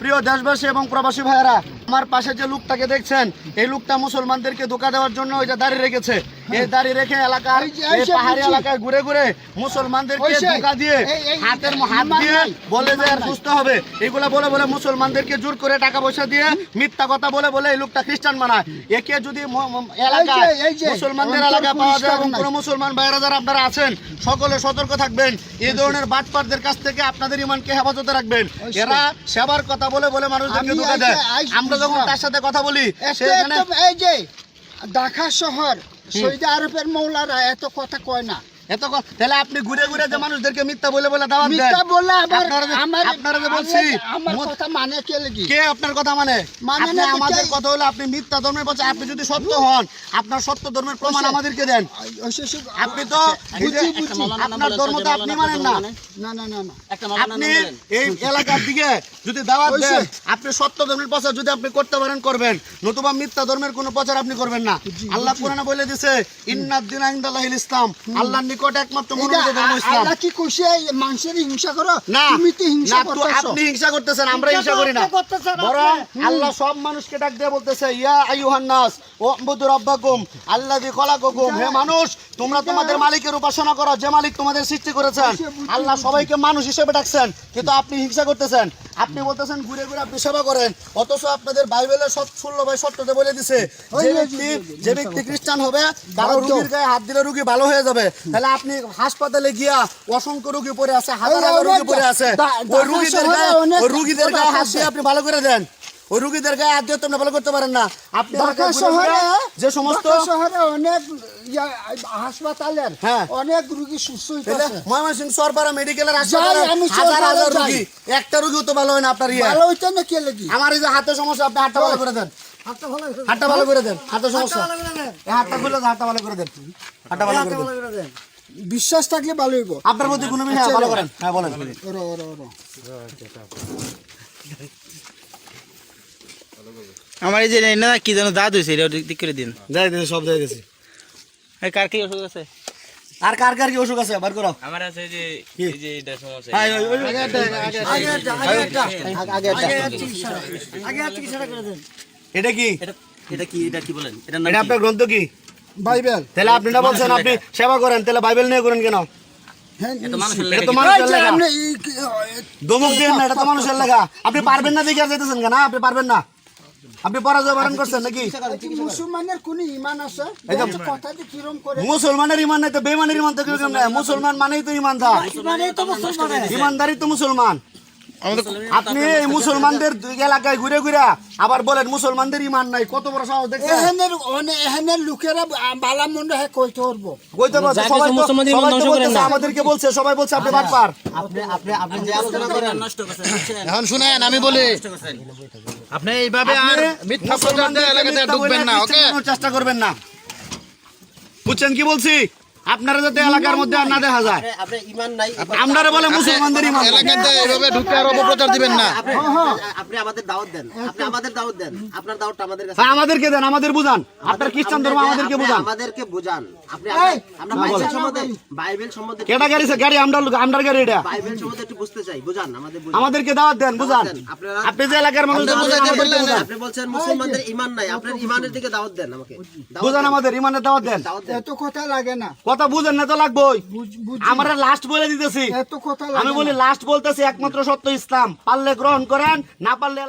প্রিয় দেশবাসী এবং প্রবাসী ভাইয়েরা আমার পাশে যে লোকটাকে দেখছেন এই লোকটা মুসলমানদেরকে ধোকা দেওয়ার জন্য ওই যে দাঁড়িয়ে রেখেছে। এই দাঁড়িয়ে রেখে এলাকার এই যে- এই এই যে পাহাড়ি এলাকায় ঘুরে ঘুরে মুসলমানদেরকে ধোকা দিয়ে হাতের হাত দিয়ে বলে যে আর সুস্থ হবে। এগুলা বলে বলে মুসলমানদেরকে জোর করে টাকা পয়সা দিয়ে মিথ্যা কথা বলে বলে এই লোকটা খ্রিস্টান মানায়। একে যদি এলাকায় মুসলমানদের এলাকায় পাওয়া যায় এবং কোনো মুসলমান ভাইরা যারা আপনারা আছেন সকলে সতর্ক থাকবেন। এই ধরনের বাটপারদের কাছ থেকে আপনাদের ইমানকে হেফাজতে রাখবেন। এরা সেবার কথা বলে বলে মানুষদেরকে ধোকা দেয়। আমরা যখন তার সাথে কথা বলি এই যে ঢাকা শহর সৌদি আরবের মৌলারা এত কথা কয় না। এত তাহলে আপনি ঘুরে ঘুরে যে মানুষদেরকে মিথ্যা বলে বলে দাওয়াত দেন। মিথ্যা বলে আবার আমার আপনারা যে বলছি আমার কথা মানে কে লাগি? কে আপনার কথা মানে? মানে না আমাদের কথা হলো আপনি মিথ্যা ধর্মের বলছেন আপনি যদি সত্য হন আপনার সত্য ধর্মের প্রমাণ আমাদেরকে দেন। আপনি তো বুঝি। আপনার ধর্ম তো আপনি মানেন না। না না না না। আপনি এই এলাকার দিকে যদি দাওয়াত দেন আপনি সত্য ধর্মের প্রচার যদি আপনি করতে পারেন করবেন। নতুবা মিথ্যা ধর্মের কোনো প্রচার আপনি করবেন না। আল্লাহ কোরআনে বলে দিছে ইন্নাদ দিন ইনদাল্লাহিল ইসলাম। আল্লাহর নিকট একমাত্র মনোনীত ধর্ম ইসলাম। আল্লাহ কি কইছে মানুষের হিংসা করো? না তুমি তো হিংসা করতেছো। আপনি হিংসা করতেছেন আমরা হিংসা করি না। বরং আল্লাহ সব মানুষকে ডাক দিয়ে বলতেছে ইয়া আইয়ুহান নাস ওয়াবুদু রাব্বাকুম আল্লাযী খলাকাকুম। হে মানুষ তোমরা তোমাদের মালিকের উপাসনা করো যে মালিক তোমাদের সৃষ্টি করেছেন। আল্লাহ সবাইকে মানুষ হিসেবে ডাকছেন কিন্তু আপনি হিংসা করতেছেন। আপনি বলতেছেন ঘুরে ঘুরে আপনি সেবা করেন অথচ আপনাদের বাইবেলে সব ষোলো ভাই সত্যতে বলে দিছে যে ব্যক্তি যে ব্যক্তি খ্রিস্টান হবে কারও রুগীর গায়ে হাত দিলে রুগী ভালো হয়ে যাবে। তাহলে আপনি হাসপাতালে গিয়া অসংখ্য রুগী পড়ে আছে হাজার হাজার রুগী পরে পড়ে আছে ওই রুগীদের গায়ে রুগীদের গায়ে হাত দিয়ে আপনি ভালো করে দেন। ওই রুগীদের গায়ে হাত দিয়ে তো আপনি ভালো করতে পারেন না। আপনি ঢাকা শহরে যে সমস্ত শহরে অনেক হাসপাতালের হ্যাঁ। অনেক রোগী সুস্থ ময়মনসিংহ সরপাড়া মেডিকেলের হাসপাতালে হাজার হাজার রুগী একটা রুগীও তো ভালো হয় না আপনার ইয়ে। ভালো হইতে না কে লাগি? আমার এই যে হাতের সমস্যা আপনি হাতটা ভালো করে দেন। হাতটা ভালো করে দেন হাতের সমস্যা। হাতটা খুলে হাতটা ভালো করে দেন। হাতটা ভালো করে দেন। বিশ্বাস থাকলে ভালো হইব। আপনার প্রতি কোনো হ্যাঁ ভালো করেন। হ্যাঁ বলেন। ওরো ওরো ওরো আমার এই যে না কি যেন দাঁত হয়েছে এটা ঠিক করে দিন। যাই দিন সব যাই এই কার কি অসুখ আছে? আর কার কার কি অসুখ আছে? বার করো। আমার আছে যে এই যে এটা সমস্যা। হ্যাঁ, ওই- আগে আগে একটা। আগে একটা, আগে একটা। আগে একটা। আগে আর চিকিৎসা করে দেন। এটা কি? এটা কি? এটা কি বলেন? এটা এটা আপনার গ্রন্থ কি? বাইবেল। তাহলে আপনি না বলছেন আপনি সেবা করেন তাহলে বাইবেল নিয়ে করেন কেন? হ্যাঁ আপনি পারবেন না দেখে যেতেছেন কেন? আপনি পারবেন না। আপনি পরাজয় বরণ করছেন নাকি? এই মুসলমানের কোন ইমান আছে? কথা যে কিরম করে মুসলমানের ইমান নাই তো বেমানের ইমান তো কীরকম নাই। মুসলমান মানেই তো ইমানদার। ইমানেই তো মুসলমান তো মুসলমান। আপনি এই মুসলমানদের এলাকায় ঘুরে ঘুরে আবার বলেন মুসলমানদের ইমান নাই কত বড় সাহস অনে এখানের লোকেরা বালা মন্ড হে কইতে পারব। কইতে পারছে, সবাই মুসলমানদের ইমান ধ্বংস করেন না। আমাদেরকে বলছে সবাই বলছে আপনি বাটপার। আপনি আপনি আপনি যে আলোচনা করেন। নষ্ট বুঝছেন? এখন শুনেন আমি বলি আপনি এইভাবে আর মিথ্যা প্রচার এলাকাতে ঢুকবেন না ওকে? চেষ্টা করবেন না। বুঝছেন কি বলছি? আপনারা যাতে এলাকার মধ্যে আর না দেখা যায়। আপনি- আপনার বলে মুসলমানদের ইমান। এলাকাতে এইভাবে ঢুকে আর অপপ্রচার দিবেন না। আপনি আমাদের দাওয়াত দেন আপনি আমাদের দাওয়াত দেন আপনার দাওয়াতটা আমাদের কাছে হ্যাঁ, আমাদেরকে দেন আমাদের বুঝান। আপনার খ্রিস্টান ধর্ম আমাদেরকে বুঝান। আমাদেরকে বুঝান। আপনি আমরা বাইবেল সম্বন্ধে বাইবেল সম্বন্ধে কেটা গাড়ি গাড়ি আমরা আমরার গাড়ি এটা। বাইবেল সম্বন্ধে একটু বুঝতে চাই বুঝান আমাদের বুঝান। আমাদেরকে দাওয়াত দেন বুঝান। আপনি যে এলাকার মানুষ আপনি বুঝাইতে পারলেন না। আপনি বলছেন মুসলমানদের ইমান নাই আপনার ইমানের দিকে দাওয়াত দেন আমাকে। বুঝান আমাদের ইমানের দাওয়াত দেন। দাওয়াত দেন। এত কথা লাগে না। কথা বুঝেন না তো লাগবোই। আমরা লাস্ট বলে দিতেছি। এত কথা লাগে আমি বলি লাস্ট বলতেছি একমাত্র সত্য ইসলাম। পারলে গ্রহণ করেন না পারলে